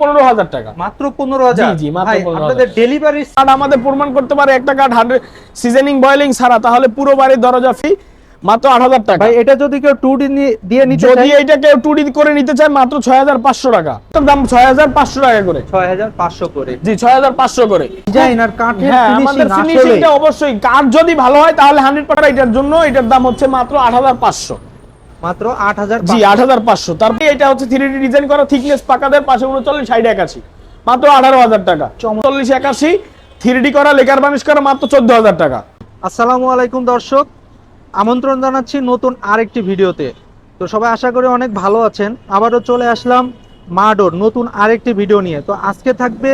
পনেরো হাজার টাকা। মাত্র পনেরো হাজার? জি, মাত্র আপনাদের ডেলিভারি আমাদের প্রমাণ করতে পারে একটা হান্ড্রেড সিজনিং বয়েলিং ছাড়া তাহলে পুরো বাড়ির দরজা ফি মাত্র আট হাজার টাকা। এটা যদি কেউ টু ডি দিয়ে নিতে যদি এটা কেউ টুডি করে নিতে চায় মাত্র ছয় হাজার পাঁচশো টাকা। দাম ছয় হাজার পাঁচশো টাকা করে। ছয় হাজার পাঁচশো করে। জি ছয় হাজার পাঁচশো করে। ডিজাইন আর কাঠের হ্যাঁ আমাদের ফিনিশিংটা অবশ্যই। কাঠ যদি ভালো হয় তাহলে হান্ড্রেড পার্সেন্ট এটার জন্য এটার দাম হচ্ছে মাত্র আট হাজার পাঁচশো। মাত্র আট হাজার জি আট হাজার পাঁচশো। তারপরে এটা হচ্ছে থ্রি ডি ডিজাইন করা থিকনেস পাকাদের পাশে উনচল্লিশ ষাট একাশি। মাত্র আঠারো হাজার টাকা। চল্লিশ একাশি থ্রি ডি করা লেকার বানিশ করা মাত্র চোদ্দ হাজার টাকা। আসসালামু আলাইকুম দর্শক আমন্ত্রণ জানাচ্ছি নতুন আরেকটি ভিডিওতে। তো সবাই আশা করি অনেক ভালো আছেন। আবারও চলে আসলাম মাডোর নতুন আরেকটি ভিডিও নিয়ে। তো আজকে থাকবে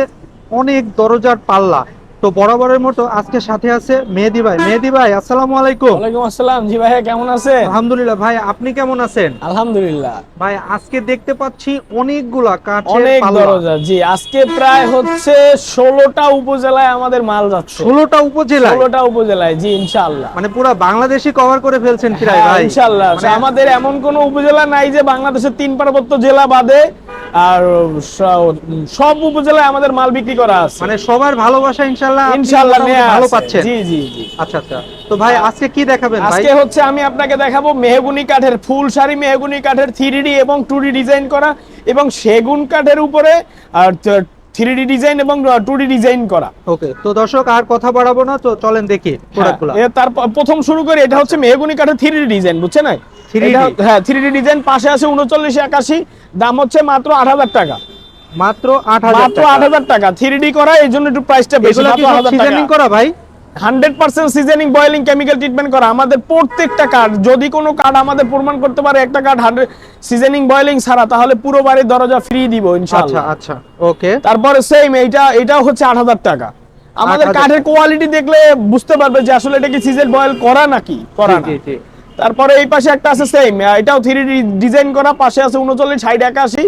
অনেক দরজার পাল্লা। তো বরাবরের মতো আজকে সাথে আছে মেহেদি ভাই। মেহেদি ভাই আসসালামু আলাইকুম। ওয়ালাইকুম আসসালাম। জি ভাই কেমন আছে আলহামদুলিল্লাহ। ভাই আপনি কেমন আছেন? আলহামদুলিল্লাহ। ভাই আজকে দেখতে পাচ্ছি অনেকগুলা কাঠের অনেক দরজা। জি আজকে প্রায় হচ্ছে ষোলোটা উপজেলায় আমাদের মাল যাচ্ছে। ষোলোটা উপজেলায়? ষোলোটা উপজেলায় জি ইনশাআল্লাহ। মানে পুরো বাংলাদেশি কভার করে ফেলছেন প্রায় হ্যাঁ, ভাই? ইনশাআল্লাহ। মানে আমাদের এমন কোন উপজেলা নাই যে বাংলাদেশের তিন পার্বত্য জেলা বাদে আর সব উপজেলায় আমাদের মাল বিক্রি করা আছে। মানে সবার ভালোবাসা ইনশাল্লাহ আপনি ইনশাআল্লাহ ভালো পাচ্ছেন। জি জি জি। আচ্ছা আচ্ছা। তো ভাই আজকে কি দেখাবেন ভাই? আজকে হচ্ছে আমি আপনাকে দেখাবো মেহগুনি কাঠের ফুল শাড়ি মেহগুনি কাঠের এবং ডিজাইন করা এবং সেগুন কাঠের উপরে আর থ্রি ডিজাইন এবং টু ডিজাইন করা। ওকে তো দর্শক আর কথা বাড়াবো না তো চলেন দেখি প্রোডাক্টগুলো। হ্যাঁ, তারপর প্রথম শুরু করি এটা হচ্ছে মেহগুনি কাঠের থ্রি ডিজাইন বুঝছেন না 3D এটা- হ্যাঁ থ্রি ডিজাইন পাশে আছে উনচল্লিশ একাশি দাম হচ্ছে মাত্র আট হাজার টাকা। মাত্র আট হাজার মাত্র আট হাজার টাকা। থ্রি করা এই একটু প্রাইসটা বেশি। মাত্র 8,000 টাকা। সিজনিং করা ভাই? Hundred percent seasoning boiling chemical treatment করা। আমাদের প্রত্যেকটা যদি কোনো আমাদের প্রমাণ করতে পারে একটা সিজনিং বয়েলিং ছাড়া তাহলে পুরো বাড়ির দরজা ফ্রি দিব আচ্ছা ইনশাআল্লাহ। আচ্ছা ওকে। তারপরে সেম এইটা এটাও হচ্ছে আট হাজার টাকা। আমাদের 8,000 কাঠের কোয়ালিটি দেখলে বুঝতে পারবে যে আসলে এটা কি সিজন বয়েল করা নাকি? করা না। তারপরে এই পাশে একটা আছে সেম এটাও থ্রি ডিজাইন করা পাশে আছে উনচল্লিশ ষাট একাশি।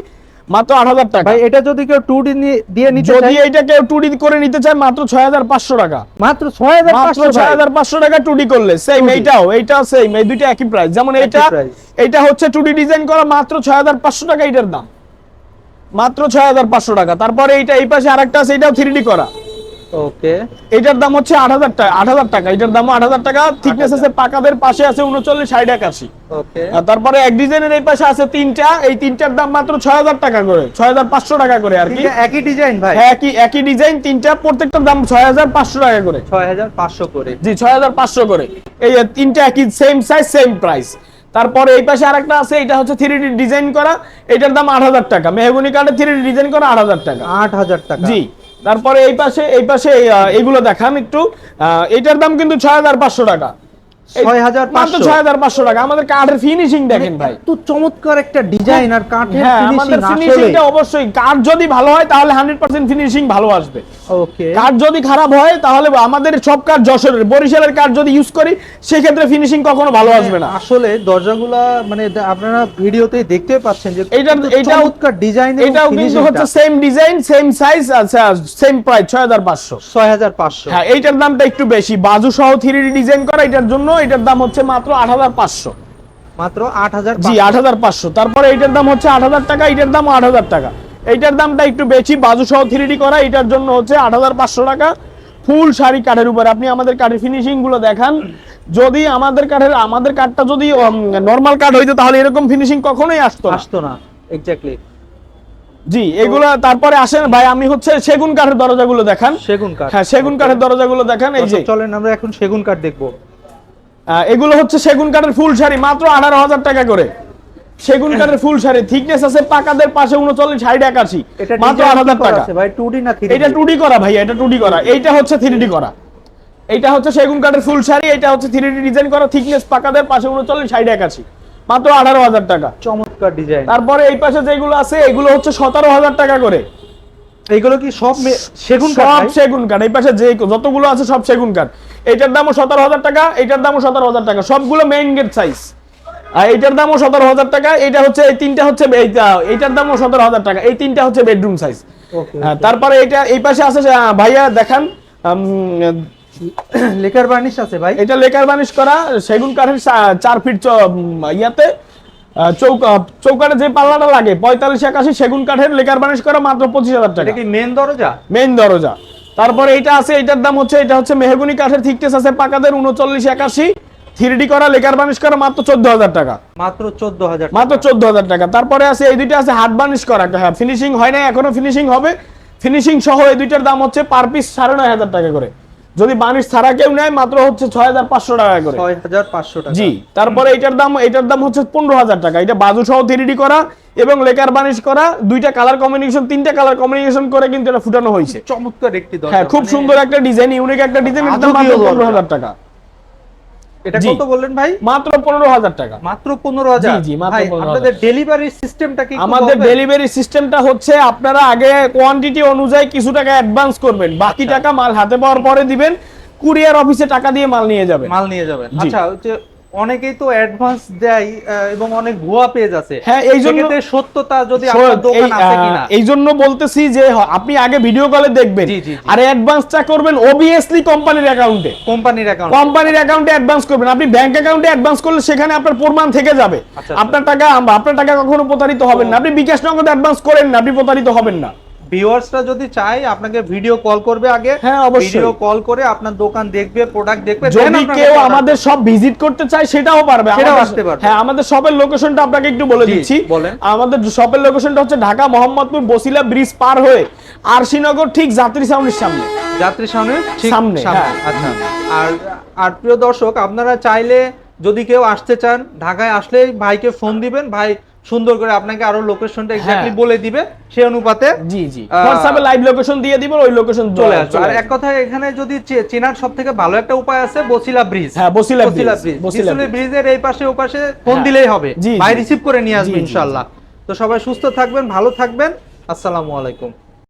মাত্র আট হাজার টাকা। ভাই এটা যদি কেউ টু ডি দিয়ে নিতে যদি এটা কেউ টুডি করে নিতে চায় মাত্র ছয় হাজার পাঁচশো টাকা। মাত্র ছয় হাজার মাত্র পাঁচশো ছয় হাজার পাঁচশো টাকা টুডি করলে। সেম এইটাও এইটাও সেম এই দুইটা একই প্রাইস যেমন এটা এটা এইটা হচ্ছে টুডি ডিজাইন করা মাত্র ছয় হাজার পাঁচশো টাকা এটার দাম। মাত্র ছয় হাজার পাঁচশো টাকা। তারপরে এইটা এই পাশে আরেকটা আছে এটাও থ্রি করা। ওকে। এটার দাম হচ্ছে আট হাজার টাকা আট হাজার টাকা। এটার দাম আট হাজার টাকা। থিকনেস আছে পাকাদের পাশে আছে উনচল্লিশ ষাট একাশি। ওকে। আর তারপরে এক ডিজাইনের এই পাশে আছে তিনটা। এই তিনটার দাম মাত্র ছয় হাজার টাকা করে ছয় হাজার পাঁচশো টাকা করে আর কি। একই ডিজাইন ভাই? হ্যাঁ, একই একই ডিজাইন তিনটা। প্রত্যেকটার দাম ছয় হাজার পাঁচশো টাকা করে। ছয় হাজার পাঁচশো করে। জি ছয় হাজার পাঁচশো করে। এই তিনটা একই সেম সাইজ সেম প্রাইস তারপরে এই পাশে আরেকটা আছে এটা হচ্ছে থ্রি ডি ডিজাইন করা। এটার দাম আট হাজার টাকা। মেহগুনি কার্ডে থ্রি ডি ডিজাইন করা আট হাজার টাকা। আট হাজার টাকা। জি। তারপরে এই পাশে এই পাশে এইগুলো দেখান একটু এটার দাম কিন্তু ছয় হাজার পাঁচশো টাকা। এই- 6,500 মাত্র ছয় হাজার পাঁচশো টাকা। আমাদের কাঠের ফিনিশিং দেখেন ভাই। তো চমৎকার একটা ডিজাইন আর কাঠের হ্যাঁ আমাদের ফিনিশিং অবশ্যই। কাঠ যদি ভালো হয় তাহলে হান্ড্রেড পার্সেন্ট ফিনিশিং ভালো আসবে। ওকে কাঠ যদি খারাপ হয় তাহলে আমাদের সব কাঠ যশোরের বরিশালের কাঠ যদি ইউজ করি সেক্ষেত্রে ফিনিশিং কখনো ভালো আসবে না। আসলে দরজাগুলা মানে আপনারা ভিডিওতে দেখতে পাচ্ছেন যে কিন্তু এইটাও- চমৎকার ডিজাইন এটাও কিন্তু হচ্ছে সেম ডিজাইন সেম সাইজ আচ্ছা সেম প্রাইস ছয় হাজার পাঁচশো। ছয় হাজার পাঁচশো। হ্যাঁ এইটার দামটা একটু বেশি। বাজু সহ থ্রি ডিজাইন করা এটার জন্য এটার দাম হচ্ছে মাত্র আট হাজার পাঁচশো। মাত্র আট হাজার জি আট হাজার পাঁচশো। তারপরে এইটার দাম হচ্ছে আট হাজার টাকা এটার দাম আট হাজার টাকা। এইটার দামটা একটু বেশি বাজু সহ থ্রি করা এটার জন্য হচ্ছে আট হাজার পাঁচশো টাকা ফুল শাড়ি কাঠের উপর। আপনি আমাদের কাঠের ফিনিশিংগুলো দেখান। যদি আমাদের কাঠের আমাদের কাঠটা যদি নর্মাল কাঠ হইতো তাহলে এরকম ফিনিশিং কখনোই আসতো আসতো না এক্স্যাক্টলি জি এগুলা তারপরে আসেন ভাই আমি হচ্ছে সেগুন কাঠের দরজাগুলো দেখান। সেগুন কাঠ। হ্যাঁ সেগুন কাঠের দরজাগুলো দেখান এই যে। চলেন আমরা এখন সেগুন কাঠ দেখব। এগুলো হচ্ছে সেগুন কাঠের ফুল শাড়ি মাত্র আঠারো হাজার টাকা করে। সেগুন কাঠের ফুল শাড়ি। থিকনেস আছে পাকাদের পাশে উনচল্লিশ ষাট একাশি। এটা মাত্র design আট হাজার কি করা টাকা। ভাই? 2D না 3D এটা করা ভাই এটা করা। এইটা হচ্ছে করা। এইটা হচ্ছে সেগুন কাঠের ফুল শাড়ি এটা হচ্ছে থ্রি ডিজাইন করা। থিকনেস পাকাদের পাশে উনচল্লিশ ষাট একাশি। মাত্র আঠারো হাজার টাকা। চমৎকার ডিজাইন তারপরে এই পাশে যেগুলো আছে এগুলো হচ্ছে সতেরো হাজার টাকা করে। এইগুলো কি সব সেগুন কাঠ সব সেগুন কাঠ এই পাশে যে যতগুলো আছে সব সেগুন কাঠ এটার দামও সতেরো হাজার টাকা এটার দামও সতেরো হাজার টাকা। সবগুলো মেইন গেট সাইজ আর এইটার দামও সতেরো হাজার টাকা এটা হচ্ছে এই তিনটা হচ্ছে এইটার দামও সতেরো হাজার টাকা এই তিনটা হচ্ছে বেডরুম সাইজ তারপরে এটা এই পাশে আছে ভাইয়া দেখান লেকার বার্নিশ আছে ভাই? এটা লেকার বানিশ করা সেগুন কাঠের চার ফিট ইয়াতে চৌকা চৌকাটে যে পাল্লাটা লাগে পঁয়তাল্লিশ একাশি সেগুন কাঠের লেকার বানিশ করা মাত্র পঁচিশ হাজার টাকা। কি মেন দরজা? মেইন দরজা। তারপরে এটা আছে এটার দাম হচ্ছে এটা হচ্ছে মেহগুনি কাঠের থিকনেস আছে পাকাদের উনচল্লিশ একাশি। থ্রি করা লেকার বানিশ করা মাত্র চোদ্দ হাজার টাকা। মাত্র চোদ্দ হাজার মাত্র চোদ্দ হাজার টাকা। তারপরে আছে এই দুইটা আছে হাট বানিশ করা। হ্যাঁ ফিনিশিং হয় না এখনও ফিনিশিং হবে। ফিনিশিং সহ এই দুইটার দাম হচ্ছে পার পিস সাড়ে নয় হাজার টাকা করে। যদি বানিশ ছাড়া কেউ নেয় মাত্র হচ্ছে ছয় হাজার পাঁচশো টাকা করে। ছয় হাজার পাঁচশো টাকা। জি তারপরে এটার দাম এটার দাম হচ্ছে পনেরো হাজার টাকা। এটা বাজু সহ থ্রি করা এবং লেকার বানিশ করা। দুইটা কালার কম্বিনেশন তিনটা কালার কম্বিনেশন করে কিন্তু এটা ফুটানো হয়েছে। চমৎকার একটি হ্যাঁ খুব মানে সুন্দর একটা ডিজাইন ইউনিক একটা ডিজাইন পনেরো হাজার টাকা। এটা কত বললেন ভাই? মাত্র পনেরো হাজার টাকা। মাত্র পনেরো হাজার? জি, জি, মাত্র 15,000 আপনাদের ডেলিভারি সিস্টেমটা কি আমাদের ডেলিভারি সিস্টেমটা হচ্ছে আপনারা আগে কোয়ান্টিটি অনুযায়ী কিছু টাকা অ্যাডভান্স করবেন। বাকি আচ্ছা। টাকা মাল হাতে পাওয়ার পরে দিবেন। কুরিয়ার অফিসে টাকা দিয়ে মাল নিয়ে যাবেন। মাল নিয়ে যাবেন। আচ্ছা অনেকেই তো অ্যাডভান্স দেয় এবং অনেক ভুয়া পেজ আছে। হ্যাঁ, এই জন্য- সত্যতা যদি আপনার দোকান আছে কিনা? এই জন্য বলতেছি যে আপনি আগে ভিডিও কলে দেখবেন। আর অ্যাডভান্সটা করবেন অবভিয়াসলি কোম্পানির অ্যাকাউন্টে কোম্পানির অ্যাকাউন্ট কোম্পানির অ্যাকাউন্টে অ্যাডভান্স করবেন। আপনি ব্যাংক অ্যাকাউন্টে অ্যাডভান্স করলে সেখানে আপনার প্রমাণ থেকে যাবে। আচ্ছা, আপনার টাকা আপনার টাকা কখনো প্রতারিত হবেন না। আপনি বিকাশ নগদ অ্যাডভান্স করেন না আপনি প্রতারিত হবেন না। ভিউয়ার্সরা যদি চায় আপনাকে ভিডিও কল করবে আগে। হ্যাঁ, অবশ্যই। ভিডিও কল করে আপনার দোকান দেখবে প্রোডাক্ট দেখবে যদি কেউ আমাদের সব ভিজিট করতে চায় সেটাও পারবে। সেটাও আমাদের- আসতে পারবে। হ্যাঁ আমাদের শপের লোকেশনটা আপনাকে একটু বলে দিচ্ছি। আমাদের শপের লোকেশনটা হচ্ছে ঢাকা মোহাম্মদপুর বসিলা ব্রিজ পার হয়ে আরশিনগর ঠিক যাত্রী সাউন্ডের সামনে। যাত্রী সামনে ঠিক সামনে, হ্যাঁ। আচ্ছা। আর আর প্রিয় দর্শক আপনারা চাইলে যদি কেউ আসতে চান ঢাকায় আসলে ভাইকে ফোন দিবেন। ভাই সুন্দর করে আপনাকে আরও লোকেশনটা এক্স্যাক্টলি। বলে দিবে সেই অনুপাতে জি জি। WhatsApp হোয়াটসঅ্যাপে লাইভ লোকেশন দিয়ে দিব ওই লোকেশন চলে আসবে। আর এক কথা এখানে যদি চেনার সবথেকে ভালো একটা উপায় আছে বসিলা ব্রিজ হ্যাঁ, বসিলা বসিলা ব্রিজ, বসিলা বসিলা ব্রিজ। ব্রিজের এই পাশে ওপাশে পাশে ফোন হ্যাঁ। দিলেই হবে। ভাই রিসিভ করে নিয়ে আসবে। ইনশাআল্লাহ। তো সবাই সুস্থ থাকবেন ভালো থাকবেন। আসসালামু আলাইকুম।